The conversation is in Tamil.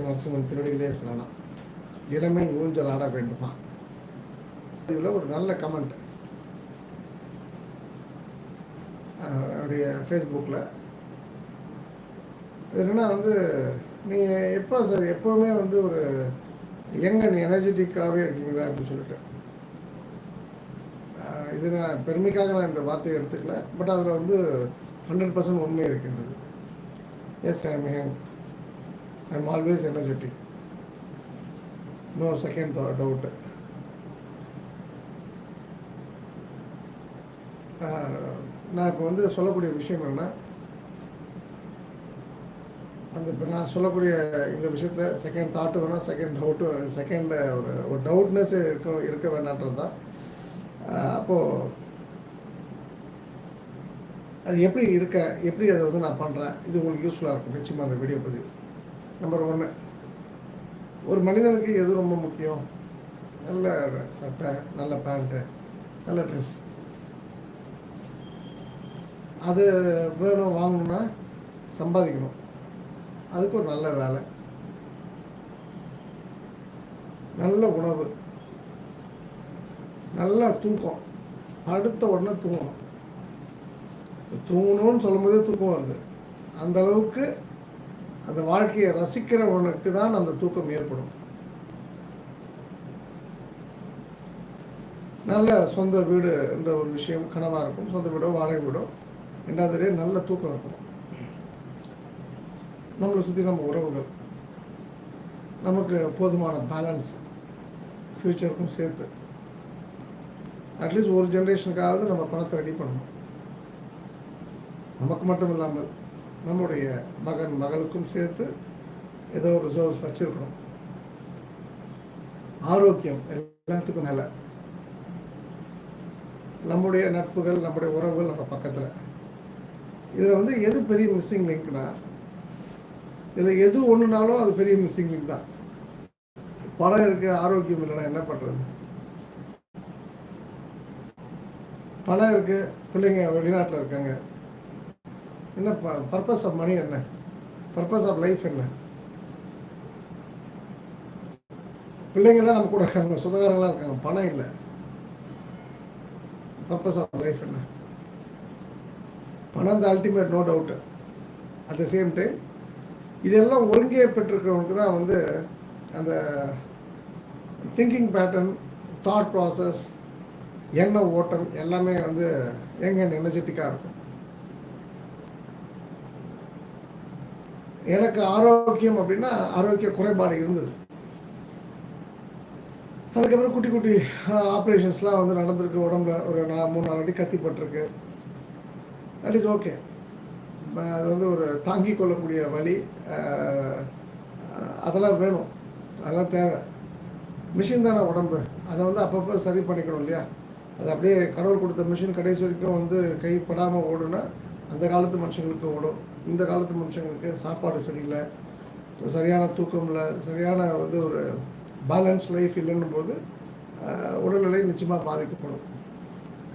நரசிம்மன் திருவடிகளே சொல்லலாம். இளமை ஊஞ்சல் ஆட வேண்டுமா இதில் ஒரு நல்ல கமெண்ட் அவருடைய ஃபேஸ்புக்கில் என்னென்னா வந்து நீங்கள் எப்போ சார் எப்போவுமே வந்து ஒரு யங் எனர்ஜெட்டிக்காகவே இருக்கீங்களா அப்படின்னு சொல்லிட்டு. இது நான் பெருமைக்காக நான் இந்த வார்த்தையை எடுத்துக்கல. பட் அதில் வந்து ஹண்ட்ரட் பர்சன்ட் உண்மை இருக்கின்றது. Yes I am young I am always energetic no second doubt நான் இப்போ வந்து சொல்லக்கூடிய விஷயம் என்னென்னா அந்த இப்போ நான் சொல்லக்கூடிய இந்த விஷயத்தில் செகண்ட் தாட்டு வேணால் செகண்ட் டவுட்டு செகண்ட் ஒரு ஒரு டவுட்னஸ் இருக்க இருக்க வேண்டான்றது தான். அப்போது அது எப்படி இருக்க எப்படி அதை வந்து நான் பண்ணுறேன் இது உங்களுக்கு யூஸ்ஃபுல்லாக இருக்கும். நிச்சயமாக அந்த வீடியோ பதிவு. நம்பர் ஒன்று ஒரு மனிதனுக்கு எது ரொம்ப முக்கியம்? நல்ல சட்டை நல்ல பேண்ட்டு நல்ல ட்ரெஸ் அது வேணும் வாங்கணும்னா சம்பாதிக்கணும். அதுக்கு ஒரு நல்ல வேலை. நல்ல உணவு. நல்ல தூக்கம். அடுத்த உடனே தூங்கணும். தூங்கணும்னு சொல்லும்போதே தூக்கம் வருது. அந்த அளவுக்கு அந்த வாழ்க்கையை ரசிக்கிறவனுக்கு தான் அந்த தூக்கம் ஏற்படும். நல்ல சொந்த வீடு என்ற ஒரு விஷயம் கனவாக இருக்கும். சொந்த வீடோ வாடகை வீடோ ரெண்டாவது நல்ல தூக்கம் இருக்கும். நம்மளை சுற்றி நம்ம உறவுகள் நமக்கு போதுமான பேலன்ஸ் ஃப்யூச்சருக்கும் சேர்த்து. அட்லீஸ்ட் ஒரு ஜென்ரேஷனுக்காவது நம்ம பணத்தை ரெடி பண்ணணும். நமக்கு மட்டும் இல்லாமல் நம்முடைய மகன் மகளுக்கும் சேர்த்து ஏதோ ஒரு ரிசோர்ஸ் வச்சுருக்கணும் ஆரோக்கியம் எல்லாத்துக்கும் மேலே நம்முடைய நட்புகள் நம்முடைய உறவுகள் நம்ம பக்கத்தில். இதில் வந்து எது பெரிய மிஸ்ஸிங் லிங்க்னா இதில் எது ஒன்றுனாலும் அது பெரிய மிஸ்ஸிங் லிங்க் தான். பணம் இருக்குது ஆரோக்கியம் இல்லைன்னா என்ன பண்ணுறது பணம் இருக்குது பிள்ளைங்க வெளிநாட்டில் இருக்காங்க. என்ன பர்பஸ் ஆஃப் மணி என்ன? பர்பஸ் ஆஃப் லைஃப் என்ன? பிள்ளைங்கள்லாம் நம்ம கூட இருக்காங்க சுதகாரங்களாம் இருக்காங்க பணம் இல்லை. பர்பஸ் ஆஃப் லைஃப் என்ன? பணம் தான் ultimate no doubt at the same time இதெல்லாம் ஒருங்கே பெற்றிருக்கிறவனுக்கு தான் வந்து அந்த திங்கிங் பேட்டர்ன் தாட் ப்ராசஸ் எண்ண ஓட்டம் எல்லாமே வந்து எங்க எனர்ஜெட்டிக்காக இருக்கும். எனக்கு ஆரோக்கியம் அப்படின்னா ஆரோக்கிய குறைபாடு இருந்தது. அதுக்கப்புறம் குட்டி குட்டி ஆப்ரேஷன்ஸ்லாம் வந்து நடந்திருக்கு. உடம்புல ஒரு நா மூணு நாலு அடி கத்திப்பட்டிருக்கு. தட் இஸ் ஓகே அது வந்து ஒரு தாங்கிக் கொள்ளக்கூடிய வழி அதெல்லாம் வேணும். அதெல்லாம் தேவை. மிஷின் தானே உடம்பு. அதை வந்து அப்பப்போ சரி பண்ணிக்கணும் இல்லையா? அது அப்படியே கடவுள் கொடுத்த மிஷின் கடைசி வரைக்கும் வந்து கைப்படாமல் ஓடுனா அந்த காலத்து மனுஷங்களுக்கு ஓடும் இந்த காலத்து மனுஷங்களுக்கு சாப்பாடு சரியில்லை சரியான தூக்கம் இல்லை சரியான வந்து ஒரு பேலன்ஸ் லைஃப் இல்லைன்னும் போது உடல்நிலை நிச்சயமாக பாதிக்கப்படும்.